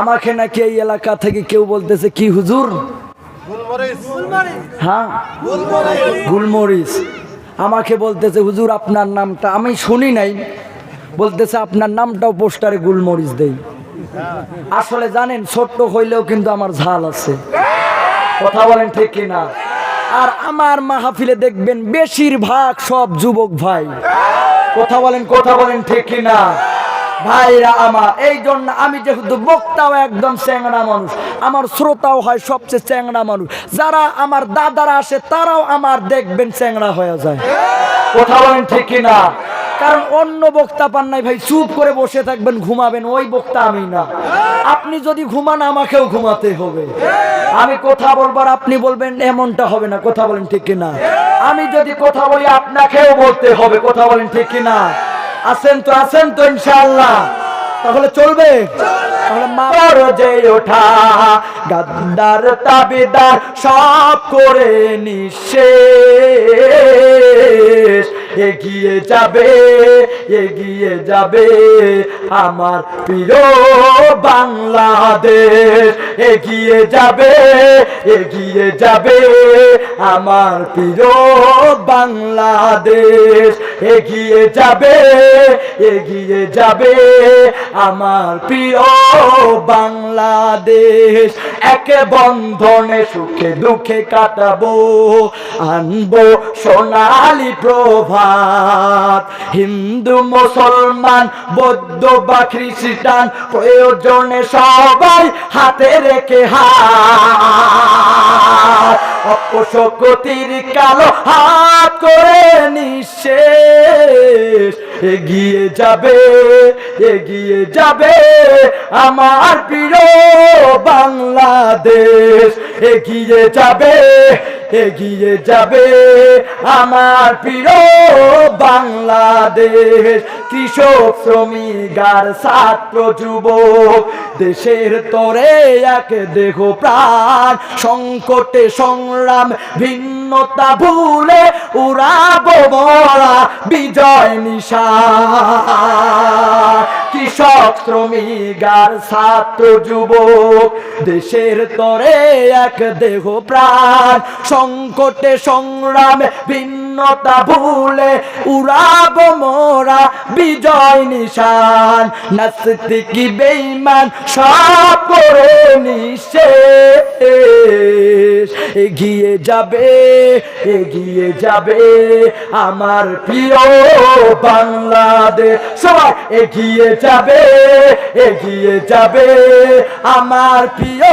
আমাকে নাকি এই এলাকা থেকে কেউ বলতেছে কি হুজুর? হ্যাঁ? গুলমরিচ। আমাকে বলতেছে হুজুর আপনার নামটা আমি শুনি নাই। বলতেছে আপনার নামটাও পোস্টারে গুলমরিচ দেই। আসলে জানেন ছোট্ট হইলেও কিন্তু আমার ঝাল আছে। কথা বলেন ঠিক কিনা? আর আমার মাহফিলে দেখবেন বেশিরভাগ সব যুবক ভাই। কথা বলেন কথা বলেন ঠিক কিনা? ভাইরা আমার এই জন্য আমি যেহেতু বক্তাও একদম চ্যাংড়া মানুষ, আমার শ্রোতাও হয় সবচেয়ে চ্যাংড়া মানুষ। যারা আমার দাদারা আসে, তারাও আমার দেখবেন চ্যাংড়া হয়ে যায়। কথা বলেন ঠিক কিনা? কারণ অন্য বক্তা পান নাই ভাই, চুপ করে বসে থাকবেন, ঘুমাবেন, ওই বক্তা আমি না। আপনি যদি ঘুমান, আমাকেও ঘুমাতে হবে। আমি কথা বলবার, আপনি বলবেন, এমনটা হবে না। কথা বলেন ঠিক কিনা? আমি যদি কথা বলি, আপনাকেও বলতে হবে। কথা বলেন ঠিক কিনা? আছেন তো আছেন তো ইনশাআল্লাহ। তাহলে চলবে? ওঠা গাদ্দার তাবিদার সব করে নিঃশেষ। এগিয়ে যাবে এগিয়ে যাবে আমার প্রিয় বাংলাদেশ। এগিয়ে যাবে এগিয়ে যাবে আমার প্রিয় বাংলাদেশ। এগিয়ে যাবে এগিয়ে যাবে আমার প্রিয় বাংলাদেশ। একে বন্ধনে সুখে দুঃখে কাটাবো, আনব সোনালি হিন্দু মুসলমান বৌদ্ধ বা খ্রিস্টান প্রয়োজনে সবাই হাতে রেখে হাত। অপশক্তির কালো হাত করে নিঃশেষ। এগিয়ে যাবে এগিয়ে যাবে আমার প্রিয় বাংলাদেশ। এগিয়ে যাবে এগিয়ে যাবে আমার প্রিয় বাংলাদেশ। কৃষক, শ্রমিক আর ছাত্র, যুবক, দেশের তরে এক দেহ প্রাণ। সংকটে সংগ্রাম ভিন্নতা ভুলে উড়াবো মরা বিজয় নিশা। কৃষক শ্রমিকার ছাত্র, যুবক, দেশের তরে এক দেহ প্রাণ। সংকটে সংগ্রাম ভিন্নতা ভুলে উড়াব মোরা বিজয় নিশান। নাস্তিকি বেঈমান, সব করে নিশেষ। এগিয়ে যাবে এগিয়ে যাবে আমার প্রিয় বাংলাদেশ। সবাই এগিয়ে যাবে এগিয়ে যাবে আমার প্রিয়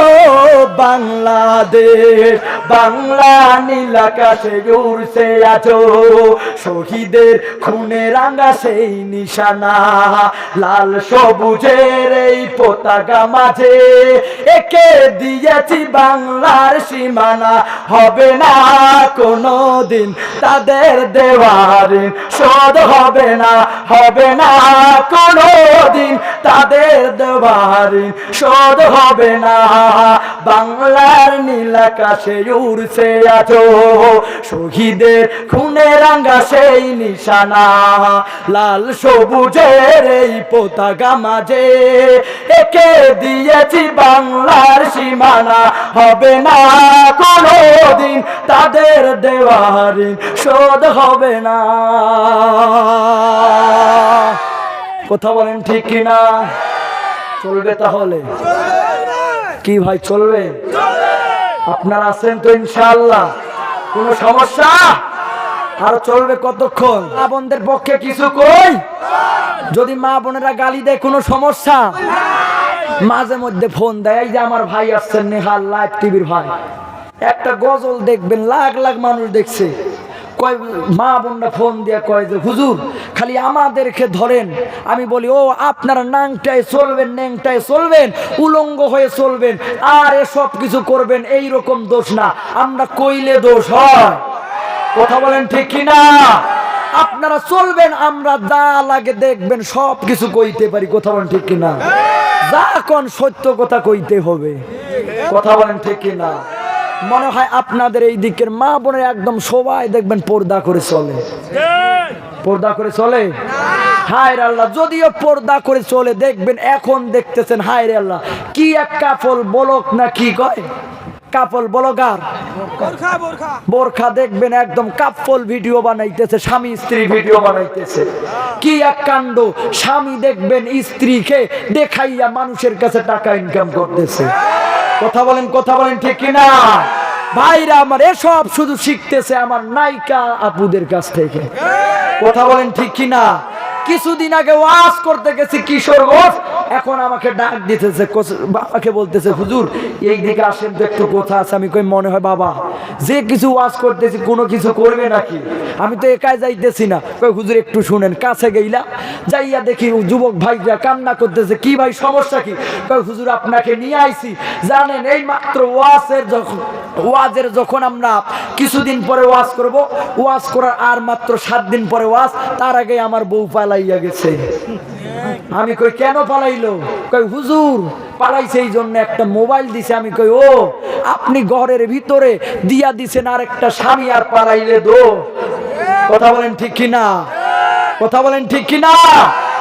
বাংলাদেশ। বাংলা নীলাকাশে উড়ছে আছো শহীদের খুনে রাঙা সেই নিশানা, লাল সবুজের এই পতাকা মাঝে একে দিয়েছি বাংলার সীমানা। হবে না কোনো দিন তাদের দেওয়ার শোধ হবে না হবে না কোনো দিন তাদের দেওয়ার শোধ হবে না। বাংলার নীলাকাশে উড়ছে আছো শহীদের খুনে রাঙ্গা সেই নিশানা। লাল সবুজের এই পতাকা মাঝে একে দিয়েছি বাংলার সীমানা। হবে না কোনো দিন তাদের দেওয়ার শোধ হবে না। কথা বলেন ঠিক কিনা? চলবে তাহলে? কি ভাই, চলবে? আপনারা আছেন তো ইনশাআল্লাহ। কোনো সমস্যা? আর চলবে কতক্ষণ? মা বোনদের পক্ষে কিছু কই? যদি মা বোনেরা গালি দেয়, কোনো সমস্যা? মাঝে মধ্যে ফোন দেয়, এই যে আমার ভাই আসছেন নেহাল লাইভ টিভির ভাই। একটা গজল দেখবেন, লাখ লাখ মানুষ দেখছে। মা বোনরা ফোন দিয়ে কয় যে, হুজুর, খালি আমাদেরকে ধরেন। আমি বলি, ও, আপনারা নাংটায় চলবেন, ন্যাংটায় চলবেন, উলঙ্গ হয়ে চলবেন, আর এসব কিছু করবেন এই রকম দোষ না। আমরা কইলে দোষ হয়। কথা বলেন ঠিক কিনা? আপনারা চলবেন, আমরা যা লাগে দেখবেন সব কিছু কইতে পারি। কথা বলেন ঠিক কিনা? যা কোন সত্য কথা কইতে হবে। কথা বলেন ঠিক কিনা? মনে হয় আপনাদের এই দিকের মা বোনের একদম সবাই দেখবেন পর্দা করে চলে। পর্দা করে চলে? হায় আল্লাহ, যদিও পর্দা করে চলে, দেখবেন এখন দেখতেছেন হায় আল্লাহ, কি এক কাফল বলক না কি কয়? Couple vlogger. বোরখা দেখবেন একদম কাপল ভিডিও বানাইতেছে স্বামী স্ত্রী ভিডিও বানাইতেছে। কি এক কাণ্ড স্বামী দেখবেন স্ত্রীকে দেখাইয়া মানুষের কাছে টাকা ইনকাম করতেছে। কথা বলেন কথা বলেন ঠিক কিনা? ভাইরা আমার এসব শুধু শিখতেছে আমার নায়িকা আপুদের কাছ থেকে। কথা বলেন ঠিক কিনা? কিছুদিন আগে ওয়াজ করতে গেছি কিশোর কিশোরগঞ্জ এখন আমাকে ডাক দিতেছে বাবাকে বলতেছে, হুজুর, এই দিকে আসেন তো একটু, কোথা আছে? আমি কই, মনে হয় বাবা, যে কিছু ওয়াজ করতেছি, কোনো কিছু করবে নাকি? আমি তো একাই যাইতেছি না। কই, হুজুর, একটু শুনেন, কাছে গেইলা, যাইয়া দেখি যুবক ভাইরা কান্না করতেছে, কি ভাই, সমস্যা কি? কই, হুজুর, আপনাকে নিয়ে আইছি। জানেন এই মাত্র ওয়াজের যখন ওয়াজের যখন আমরা কিছুদিন পরে ওয়াজ করব, ওয়াজ করার আর মাত্র সাত দিন পরে ওয়াজ, তার আগে আমার বউ পালাইয়া গেছে। আমি কই, কেন পালাইলো? কই হুজুর, পালাইছে এই জন্য একটা মোবাইল দিছে। আমি কই, ও, আপনি ঘরের ভিতরে দিয়া দিছেন আর একটা স্বামী আর পালাইলে দো। কথা বলেন ঠিক কিনা? কথা বলেন ঠিক কিনা?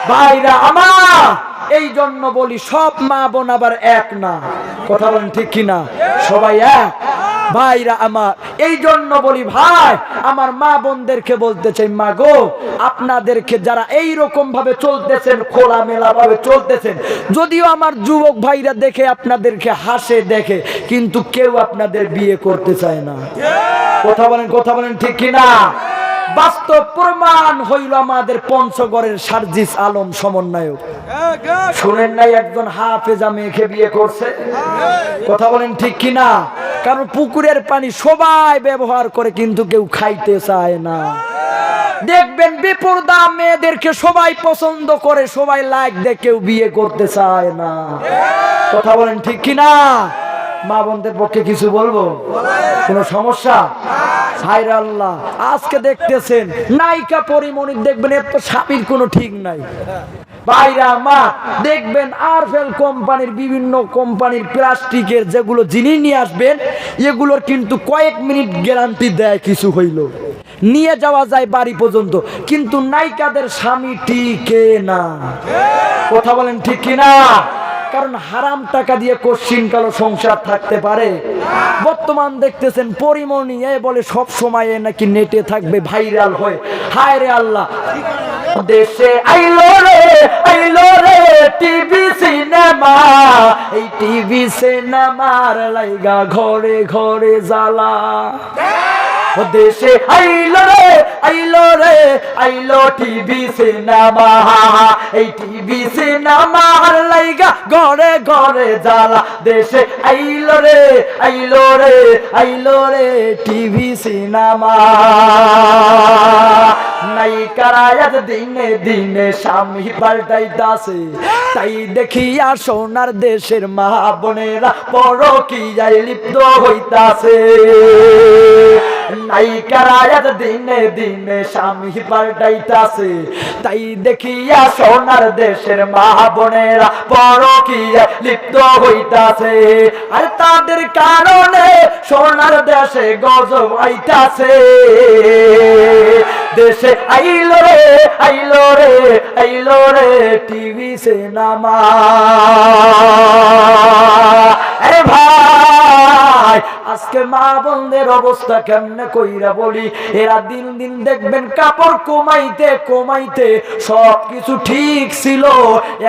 ভাইরা আমার, এই জন্য বলি সব মা বোন আবার এক না। কথা বলেন ঠিক কিনা? সবাই এক। ভাইরা আমার এই জন্য বলি ভাই আমার মা বোনদেরকে বলতে চাই মা গো আপনাদেরকে যারা এই রকম ভাবে চলতেছেন খোলা মেলা ভাবে চলতেছেন যদিও আমার যুবক ভাইরা দেখে আপনাদেরকে হাসে দেখে কিন্তু কেউ আপনাদের বিয়ে করতে চায় না। কথা বলেন কথা বলেন ঠিক কিনা? বাস্তব প্রমাণ হইল আমাদের পঞ্চগড়ের সার্জিস আলম সমন্বয়ক। শুনেন নাই একজন হাফেজা মেয়েকে বিয়ে করছে। কথা বলেন ঠিক কিনা? কারণ পুকুরের পানি সবাই ব্যবহার করে কিন্তু কেউ খাইতে চায় না। দেখবেন বিপর্দা মেয়েদেরকে সবাই পছন্দ করে, সবাই লাইক দিয়ে, কেউ বিয়ে করতে চায় না। কথা বলেন ঠিক কিনা? মা বোনদের পক্ষে কিছু বলব? কোনো সমস্যা? হায়রে আল্লাহ, আজকে দেখতেছেন নায়িকা দেখবেন স্বামীর কোনো ঠিক নাই। দেখবেন আরফেল কোম্পানির বিভিন্ন কোম্পানির প্লাস্টিকের যেগুলো জিনিস নিয়ে আসবেন, এগুলোর কিন্তু কয়েক মিনিট গ্যারান্টি দেয় কিছু হইল। নিয়ে যাওয়া যায় বাড়ি পর্যন্ত, কিন্তু নায়িকাদের স্বামী টিকে না। কথা বলেন ঠিক কিনা? কারণ হারাম টাকা দিয়ে কশ্চিন কালো সংসার থাকতে পারে। বর্তমান দেখতেছেন পরিমণি, এ বলে সব সময় নাকি নেটে থাকবে ভাইরাল হয়ে। হায় রে আল্লাহ। দেশে আইলো রে আইলো রে টিভি সিনেমা। এই টিভি সিনেমার লাইগা ঘরে ঘরে জ্বালা। দেশে আইলো রে আইলো রে, আইলো টিভি সিনেমা এই টিভি সিনেমার লাইগা ঘরে ঘরে জ্বালা। দেশে আইলো রে আইলো রে আইলো রে টিভি সিনেমা নাই কারায়াত দিনে দিনে স্বামী পাল্টাইতাছে তাই দেখিয়া সোনার দেশের মা বোনেরা বড় কি যাই লিপ্ত হইতাছে। নাই কারায়াত দিনে দিনে স্বামী পাল্টাইতাছে। তাই দেখিয়া সোনার দেশের মা বোনেরা বড় লিপ্ত হইতাছে। আর তাদের কারণে সোনার দেশে গজব আইতাছে। দেশে আইলো রে আইলো রে আইলো রে টিভি সিনেমা আরে ভাই! আজকে মা বোনদের অবস্থা কেমনে কইরা বলি? এরা দিন দিন দেখবেন কাপড় কমাইতে কমাইতে সব কিছু ঠিক ছিল,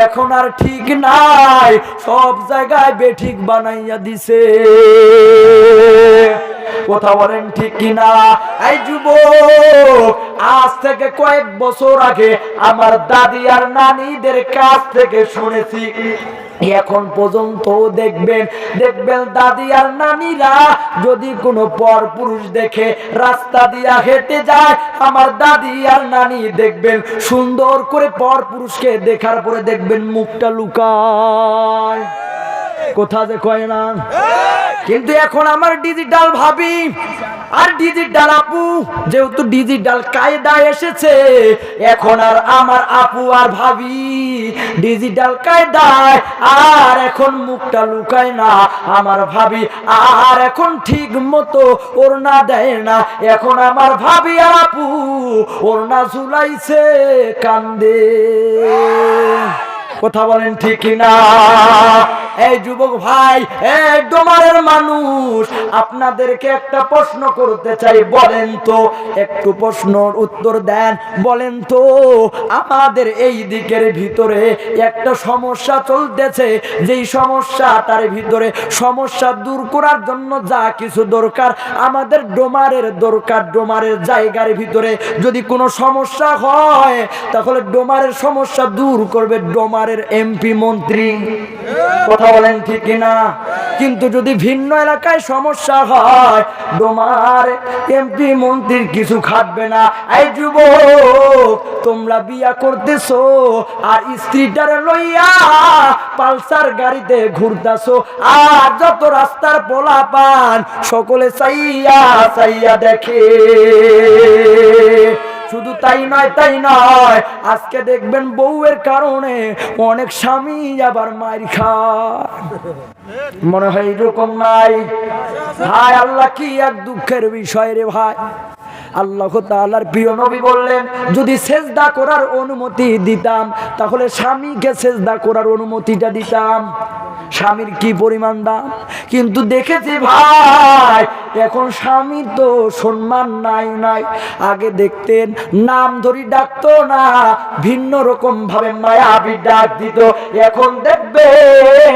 এখন আর ঠিক নাই, সব জায়গায় বেঠিক বানাইয়া দিছে। কথা বলেন ঠিক কিনা? এই যুবক, আজ থেকে কয়েক বছর আগে আমার দাদি আর নানিদের কাছ থেকে শুনেছি। এখন পর্যন্ত দেখবেন দেখবেন দাদি আর নানিরা যদি কোনো পর পুরুষ দেখে রাস্তা দিয়া হেঁটে যায়, আমার দাদি আর নানি দেখবেন সুন্দর করে পর পুরুষকে দেখার পরে দেখবেন মুখটা লুকায়। কোথা যে কয় না? কিন্তু এখন আমার ডিজিটাল ভাবি আর ডিজিটাল আপু, যেহেতু ডিজিটাল কায়দা এসেছে, এখন আর আমার আপু আর ভাবি ডিজিটাল কায়দায়, আর এখন মুখটা লুকায় না। আমার ভাবি আর এখন ঠিক মতো ওর না দেয় না। এখন আমার ভাবি আর আপু ওর না ঝুলাইছে, কান্দে। কথা বলেন ঠিক না এই যুবক ভাই, এই ডোমারের মানুষ, আপনাদেরকে একটা প্রশ্ন করতে চাই, বলেন তো। একটু প্রশ্নর উত্তর দেন, বলেন তো। আমাদের এই দিকের ভিতরে একটা সমস্যা চলতেছে। যেই সমস্যা, তার ভিতরে সমস্যা দূর করার জন্য যা কিছু দরকার, আমাদের ডোমারের দরকার। ডোমারের জায়গার ভিতরে যদি কোনো সমস্যা হয়, তাহলে ডোমারের সমস্যা দূর করবে। ডোমারের এমপি মন্ত্রী। কথা বলেন ঠিক কিনা? কিন্তু যদি ভিন্ন এলাকায় সমস্যা হয় ডোমার এমপি মন্ত্রীর কিছু খাটবে না। এই যুবক, তোমরা বিয়া করতেছো আর স্ত্রীটারে লইয়া পালসার গাড়িতে ঘুরতাছো। আর যত রাস্তার পোলা পান সকলে চাইয়া চাইয়া দেখে। শুধু তাই নয় তাই নয়। আজকে দেখবেন বউয়ের কারণে অনেক স্বামী আবার মার খায়। মনে হয় এরকম নাই। ভাই আল্লাহ, কি এক দুঃখের বিষয় রে ভাই। আল্লাহ তাআলার প্রিয় নবী বললেন, যদি সেজদা করার অনুমতি দিতাম, তাহলে স্বামীকে সেজদা করার অনুমতিটা দিতাম। স্বামীর কি পরিমাণ দাম? কিন্তু দেখেছি ভাই, এখন স্বামী তো সম্মান নাই নাই। আগে দেখতেন, নাম ধরি ডাকতো না, ভিন্ন রকম ভাবে মায়াবী ডাক দিত। এখন দেখবেন,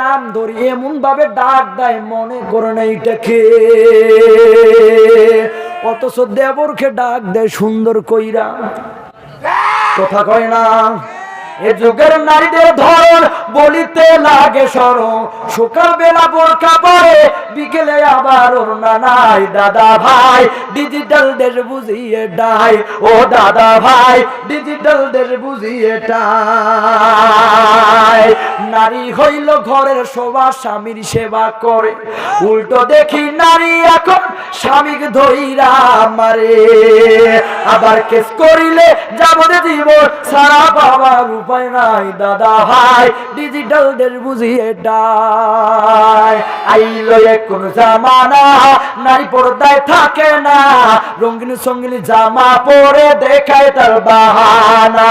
নাম ধরি এমন ভাবে ডাক দেয়, মনে করে না এইটাকে। অথচ দেবরকে ডাক দেয় সুন্দর কইরা। কথা কয় না যুগের নারীদের ধরন বলিতে লাগে সরম সকাল বেলা বোরকা পরে, বিকেলে আবার নাই। দাদা ভাই ডিজিটাল দেশ বুঝিয়ে ডাই। ও দাদা ভাই ডিজিটাল দেশ বুঝিয়ে ডাই নারী হইল ঘরের শোভা, স্বামীর সেবা করে। উল্টো দেখি নারী এখন স্বামীকে ধইরা মারে। আবার কেস করিলে যাবতে জীবন সারা বাবার উপায় নাই, দাদা ভাই। ডিজিটাল দের বুঝিয়ে ডাই আইলো কোন জামানা, নারী পর্দায় থাকে না। রঙিন সঙ্গিনী জামা পরে দেখায় তার বাহানা।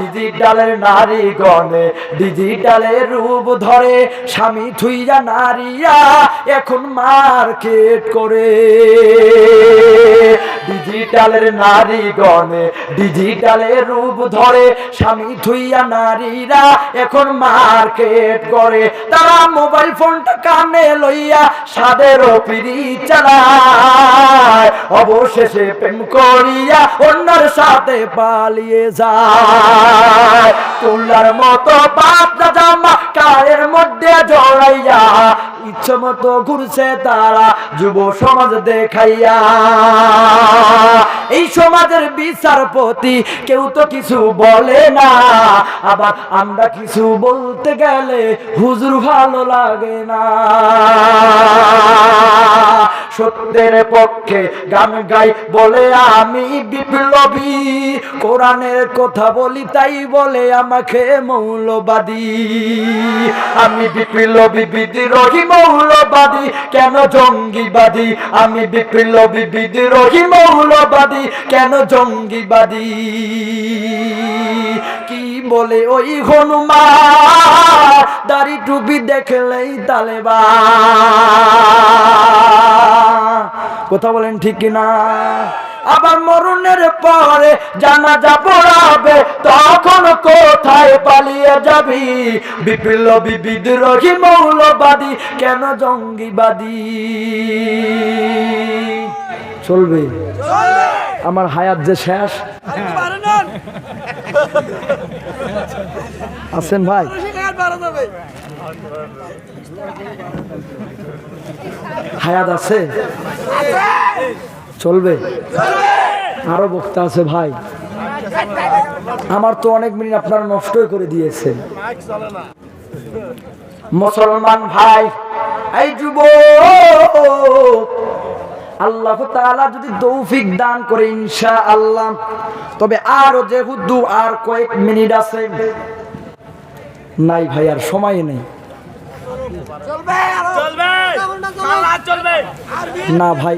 ডিজিটালের নারী গণে ডিজিটালের রূপ ধরে স্বামী থুইয়া নারীরা এখন মার্কেট করে। ডিজিটালের নারী গণে ডিজিটালের রূপ ধরে স্বামী থুইয়া নারীরা এখন মার্কেট করে। তারা মোবাইল ফোনটা কানে লইয়া সাদের পিড়ি চালায়। অবশেষে প্রেম করিয়া অন্যের সাথে পালিয়ে যায়। তুলার মতো পাতলা জামা কায়ের মধ্যে জড়াইয়া, ইচ্ছে মতো ঘুরছে তারা যুব সমাজ দেখাইয়া। এই সমাজের বিচারপতি কেউ তো কিছু বলে না। আবার আমরা কিছু বলতে গেলে হুজুর ভালো লাগে না। সত্যের পক্ষে গান গাই বলে আমি বিপ্লবী। কোরআনের কথা বলি, তাই বলে আমাকে মৌলবাদী। আমি বিপ্লবী, বিদ্রোহী, মৌলবাদী, কেন জঙ্গিবাদী? আমি বিপ্লবী, বিদ্রোহী, মৌলবাদী, কেন জঙ্গিবাদী? কি বলে ওই হনুমান? দাড়ি টুপি দেখলেই তালেবা কথা বলেন ঠিক কিনা? আবার মরণের পরে জানাজা পড়াবে, তখন কোথায় পালিয়ে যাবি? বিপ্লবী বিদ্রোহী মৌলবাদী, কেন জঙ্গিবাদী? চলবে। আমার হায়াত যে শেষ। আছেন ভাই? হায়াত আছে? চলবে? আরও বক্তা আছে ভাই। আমার তো অনেক মিনিট আপনারা নষ্টই করে দিয়েছেন। মুসলমান ভাই এই যুব আল্লাহ তাআলা যদি তৌফিক দান করে ইনশা আল্লাহ তবে আরও যেহেতু আর কয়েক মিনিট আছে নাই ভাই আর সময় নেই। চলবে চলবে। না ভাই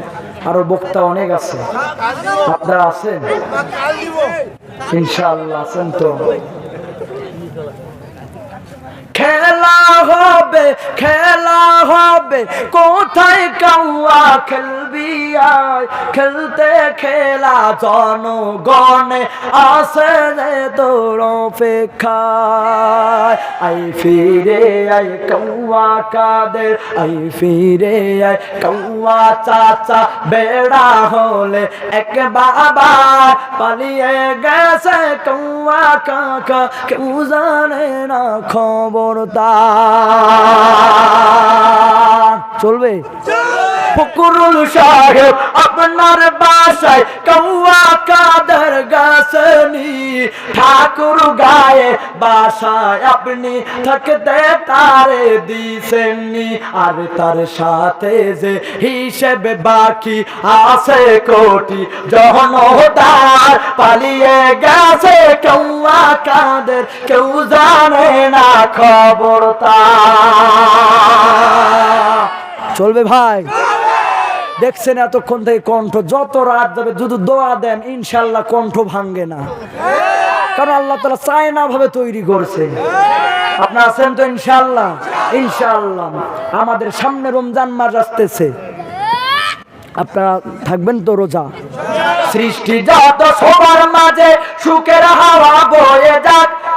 আরও বক্তা অনেক আছে। আপনারা আছেন? ইনশাআল্লাহ আছেন তো। খেলা হবে খেলা হবে। কোথায় কাউয়া খেলবি আয়? খেলতে খেলা জনগণে আসে রে তোর অপেক্ষায় আই ফিরে আই কৌয়া কাদের, আই ফিরে আই কৌয়া চাচা। বেড়া হলে এক বাবা পালিয়ে গেছে কৌয়া কাকা। কেউ জানে না খবর তার চলবে? ফকরুল সাহেব আপনার বাসায় কৌয়া কাদের গাছনি? ঠাকুর গায়ে বাসায় আপনি থাকতে তারে দিছেননি। আর তার সাথে যে হিসেবে বাকি আছে কোটি জনতার পালিয়ে গেছে কৌয়া কাদের, কেউ জানে না খবর তার। চলবে ভাই। দেখছেন এতক্ষণ থেকে কণ্ঠ, যত রাত যাবে, যদি দোয়া দেন ইনশাল্লাহ কণ্ঠ ভাঙ্গে না। কারণ আল্লাহ তালা চায় না ভাবে তৈরি করছে। আপনার আছেন তো ইনশাল্লাহ ইনশাল্লাহ আমাদের সামনে রমজান মাস আসতেছে। আপনারা থাকবেন তো রোজা? সৃষ্টি যত সবার মাঝে, সুখের হাওয়া বয়ে যাক।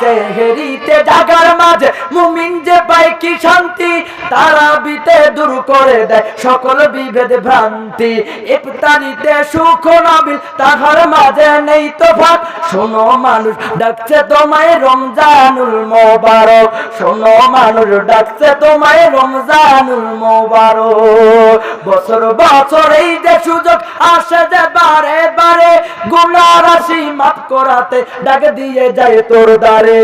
সেহেরিতে জাগার মাঝে মুমিন যে পায় কি শান্তি? তারা বিতে দূর করে দেয় সকল বিভেদ ভ্রান্তি। ইফতারিতে সুখ নাবিল, তাহার মাঝে নেই তো ভাত শোনো মানুষ, ডাকছে তোমায় রমজানুল মোবারক। শোনো মানুষ, ডাকছে তোমায় রমজানুল মোবারক। বছর বছর এই যে সুযোগ আসে যে বারে বারে গুনাহ রাশি মাফ করাতে ডাক দিয়ে যায় তোর দ্বারে।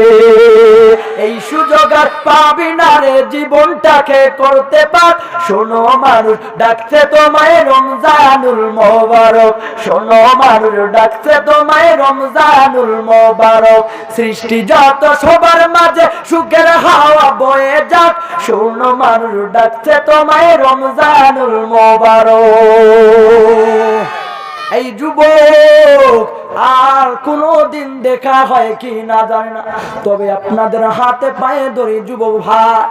এই সুযোগ আর পাবি না রে জীবনটাকে। করতে পার। শোনো মানুষ, ডাকছে তোমায় রমজানুল মোবারক। শোনো মানুষ, ডাকছে তোমায় রমজানুল মোবারক। সৃষ্টি যত সবার মাঝে সুখের হাওয়া বয়ে যাক। শোনো মানুষ, ডাকছে তোমায় রমজানুল মোবারক। এই যুবক আর কোনো দিন দেখা হয় কি না জানি না। তবে আপনাদের হাতে পায়ে ধরে যুবক ভাই।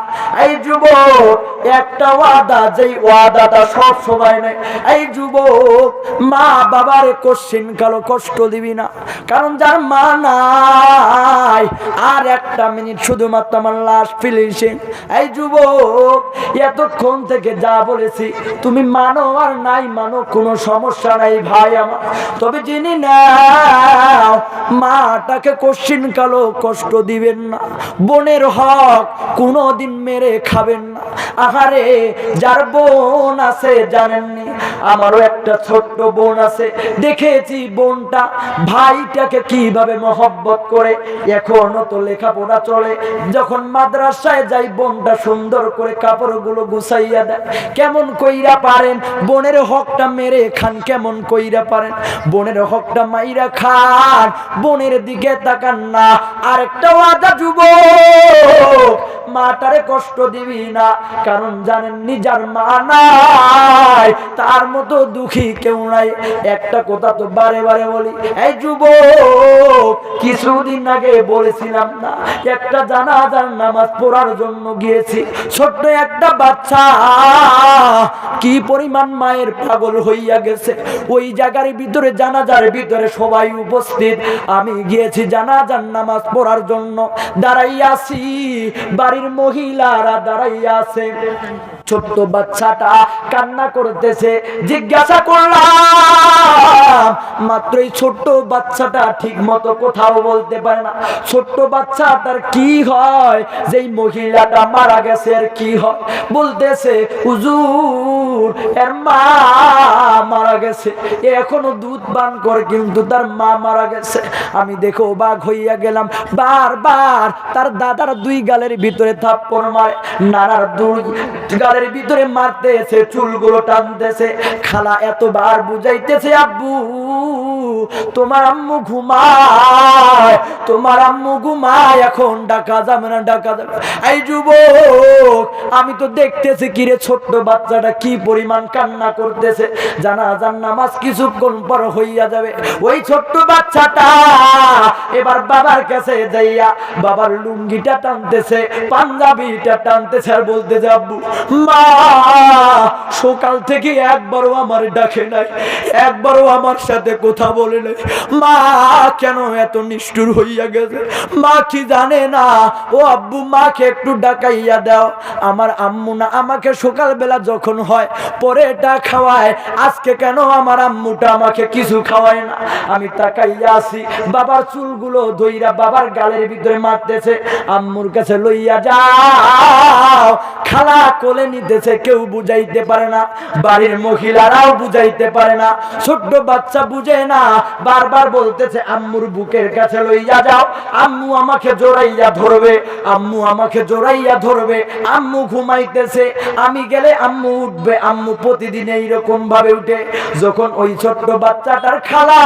এই যুবক, একটা ওয়াদা, যেই ওয়াদাটা সব সময় নেই। এই যুবক, মা বাবার কোশ্চিন কালো কষ্ট দিবি না। কারণ যার মা নাই, আর একটা মিনিট শুধুমাত্র আমার লাশ ফিলিশিং এই যুবক, এতক্ষণ থেকে যা বলেছি, তুমি মানো আর নাই মানো কোনো সমস্যা নাই ভাই আমার। তবে যিনি নাও মাটাকে কোশ্চিন কালো কষ্ট দিবেন না। বোনের হক কোনোদিন মেরে খাবেন না। আহারে, যার বোন আছে জানেননি, আমারও একটা ছোট্ট বোন আছে। দেখেছি বোনটা ভাইটাকে কীভাবে মহব্বত করে, এখনও তো লেখাপড়া চলে। যখন মাদ্রাসায় যাই, বোনটা সুন্দর করে কাপড়গুলো গুছাইয়া দেয়। কেমন কইরা পারেন? বোনের হকটা মেরে খান কেমন কইরা পারেন? বোনের হকটা মাইরা খান, বোনের দিকে তাকান না। আরেকটা ওয়াদা যুবক মাটারে কষ্ট দিবি না, কারণ জানেন নিজার মা নাই, তার মতো দুঃখী কেউ নাই। একটা কথা তো বারে বারে বলি, এই যুবক, কিছুদিন আগে বলেছিলাম না, একটা জানাজার নামাজ পড়ার জন্য গিয়েছি। ছোট্ট একটা বাচ্চা, কি পরিমাণ মায়ের পাগল হইয়া গেছে। ওই জায়গার ভিতরে, জানাজার ভিতরে সবাই উপস্থিত। আমি গিয়েছি জানাজার নামাজ পড়ার জন্য। দাঁড়াইয়াছি বাড়ির মহিলারা দাঁড়াইয়া আছে। ছোট্ট বাচ্চাটা কান্না করতেছে, জিজ্ঞাসা করলাম, মাত্র এই ছোট্ট বাচ্চাটা ঠিক মতো কোথাও বলতে পারে না। ছোট্ট বাচ্চাটার কি হয়? যেই মহিলাটা মারা গেছে আর কি হয়? বলতেছে, হুজুর, এর মা মারা গেছে। এখনও দুধ পান করে, কিন্তু তার মা মারা গেছে। আমি দেখো বাঘ হইয়া গেলাম। বারবার তার দাদার দুই গালের ভিতরে থাপ্পড় মারে, নানার দুই গালের ভিতরে মারতেছে চুলগুলো টানতেছে খালা এতবার বুঝাইতেছে আব্বু। তোমার আম্মু ঘুমায়, তোমার আম্মু ঘুমায়, এখন ডাকা যাবে না, ডাকা যাবে এই যুবক, আমি তো দেখতেছি কিরে ছোট্ট বাচ্চাটা কি পরিমাণ কান্না করতেছে। জানা জান নামাজ কিছুক্ষণ পর হইয়া যাবে। ওই ছোট্ট বাচ্চাটা এবার বাবার কাছে যাইয়া বাবার লুঙ্গিটা টানতেছে, পাঞ্জাবিটা টানতেছে আর বলতেছে, আব্বু, মা, সকাল থেকে একবারও আমার ডাকে নাই, একবারও আমার সাথে কথা বলে নাই, মা, কেন এত নিষ্ঠুর হইয়া গেছে? মা কি জানে না? ও আব্বু, মাকে একটু ডাকাইয়া দাও। আমার আম্মু না, আমাকে সকালবেলা যখন হয় পরে এটা খাওয়ায়। আজকে কেন আমার আম্মুটা আমাকে কিছু খাওয়ায় না? আমি তাকাইয়া আসি বাবার চুলগুলো ধইরা বাবার গালের ভিতরে মারতেছে। আম্মুর কাছে লইয়া যাও। খালা কোলে নিতেছে, কেউ বুঝাইতে পারে না। বাড়ির মহিলারাও বুঝাইতে পারে না। ছোট্ট বাচ্চা বুঝে না বারবার বলতেছে, আম্মুর বুকের কাছে লইয়া যাও, আম্মু আমাকে জোরাইয়া ধরবে, আম্মু আমাকে জোরাইয়া ধরবে, আম্মু ঘুমাইতেছে, আমি গেলে আম্মু উঠবে, আম্মু প্রতিদিন এইরকম ভাবে উঠে। যখন ওই ছোট্ট বাচ্চাটার খালা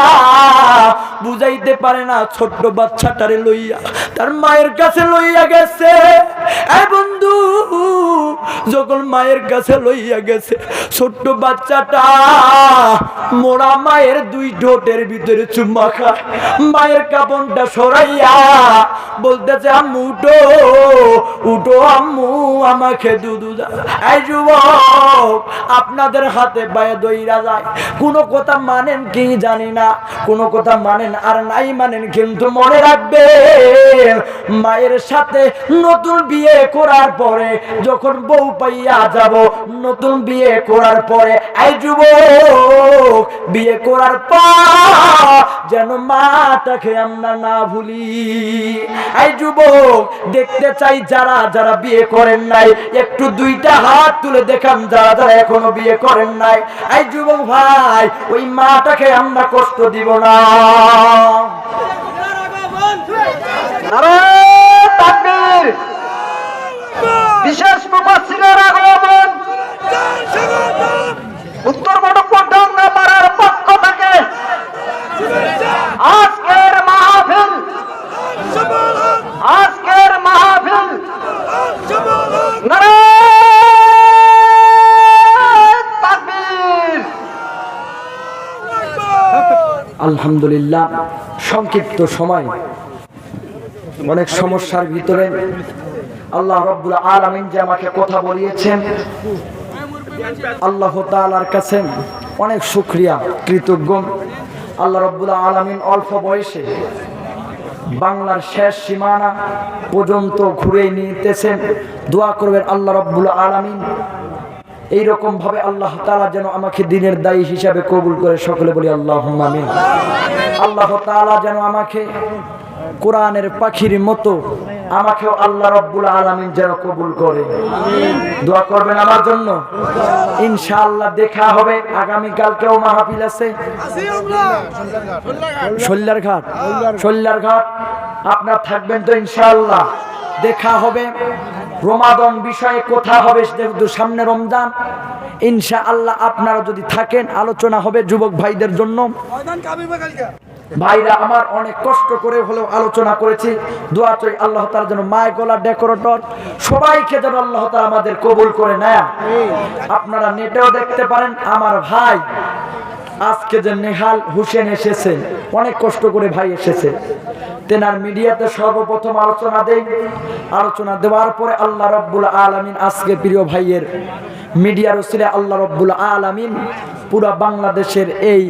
বুঝাইতে পারে না, ছোট্ট বাচ্চাটারে লইয়া তার মায়ের কাছে লইয়া গেছে। বন্ধু, যখন মায়ের কাছে লইয়া গেছে, ছোট্ট বাচ্চাটা মোরা মায়ের দুই ঠোঁটের ভিতরে চুম্মা খায় মায়ের কাপনটা সরাইয়া বলতেছে আম্মু, উঠো উঠো আম্মু, আমাকে দুধু এই যুবক, আপনাদের হাতে পায়ে দইরা যায়। কোনো কথা মানেন কি জানি না, কোনো কথা মানেন আর নাই মানেন, কিন্তু মনে রাখবেন, মায়ের সাথে নতুন বিয়ে করার পরে যখন বউ পাইয়া যাব, নতুন বিয়ে করার পরে, এই যুবক, বিয়ে করার পর যেন মাটাকে আমরা না ভুলি। এই যুবক, দেখতে চাই যারা যারা বিয়ে করেন নাই, একটু দুইটা হাত তুলে দেখান যারা যারা এখনও বিয়ে করেন নাই। এই যুবক ভাই, ওই মাটাকে আমরা কষ্ট দিব না। নারায়ণ তাকবীর বিশেষ মুফাসসিরের আগমন উত্তর বড়পডাঙ্গা পাড়ার পক্ষ থেকে আজকের মাহফিল আজকের মাহফিল নারায়ণ তাকবীর আলহামদুলিল্লাহ, সংক্ষিপ্ত সময়। অনেক সমস্যার ভিতরে আল্লাহ রব্বুল আলামিন যে আমাকে কথা বলিয়েছেন, আল্লাহ তাআলার কাছে অনেক শুক্রিয়া, কৃতজ্ঞ। আল্লাহ রব্বুল আলামিন অল্প বয়সে বাংলার শেষ সীমানা পর্যন্ত ঘুরে নিতেছেন। দোয়া করবেন আল্লাহ রব্বুল আলামিন এইরকম ভাবে আল্লাহ তাআলা যেন আমাকে দিনের দায়ী হিসাবে কবুল করে সকলে বলি আল্লাহ আমিন। আল্লাহ তাআলা যেন আমাকে কোরআনের পাখির মতো আমাকেও আল্লাহ রব্বুল আলামিন যেন কবুল করে। দোয়া করবেন আমার জন্য। ইনশাআল্লাহ দেখা হবে। আগামী কালকেও মাহফিল আছে? শল্যার ঘাট। শল্যার ঘাট। আপনার থাকবেন তো ইনশাআল্লাহ। দেখা হবে। রমাদন বিষয়ে কথা হবে সামনে রমজান ইনশা আল্লাহ আপনারা যদি থাকেন আলোচনা হবে যুবক ভাইদের জন্য। ভাইরা আমার অনেক কষ্ট করে হলেও আলোচনা করেছি দোয়া চাই আল্লাহ তাআলা যেন মায় গলা ডেকোরেটর সবাইকে যেন আল্লাহ তাআলা আমাদের কবুল করে নেয়। আপনারা নেটেও দেখতে পারেন আমার ভাই আজকে যে নেহাল হুসেন এসেছেন অনেক কষ্ট করে ভাই এসেছে। তেনার মিডিয়াতে সর্বপ্রথম আলোচনা দেই আলোচনা দেওয়ার পরে আল্লাহ রব্বুল আলামিন আজকে প্রিয় ভাইয়ের মিডিয়ার ওসিলে আল্লাহ রব্বুল আলামিন পুরা বাংলাদেশের এই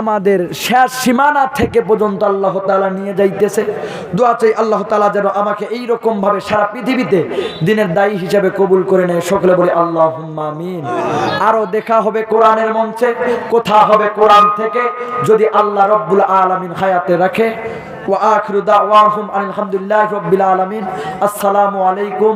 আমাদের শেষ সীমানা থেকে পর্যন্ত আল্লাহ তালা নিয়ে যাইতেছে। দোয়া চাই আল্লাহ তালা যেন আমাকে এই রকম ভাবে সারা পৃথিবীতে দিনের দায়ী হিসাবে কবুল করে নেয়। সকলে বলে আল্লাহ আরও দেখা হবে কোরআনের মঞ্চে, কোথা হবে কোরআন থেকে, যদি আল্লাহ রব্বুল আলামিন হায়াতে রাখে। ওয়া আখিরু দাওয়াহুম আলহামদুলিল্লাহি রাব্বিল আলামিন আসসালামু আলাইকুম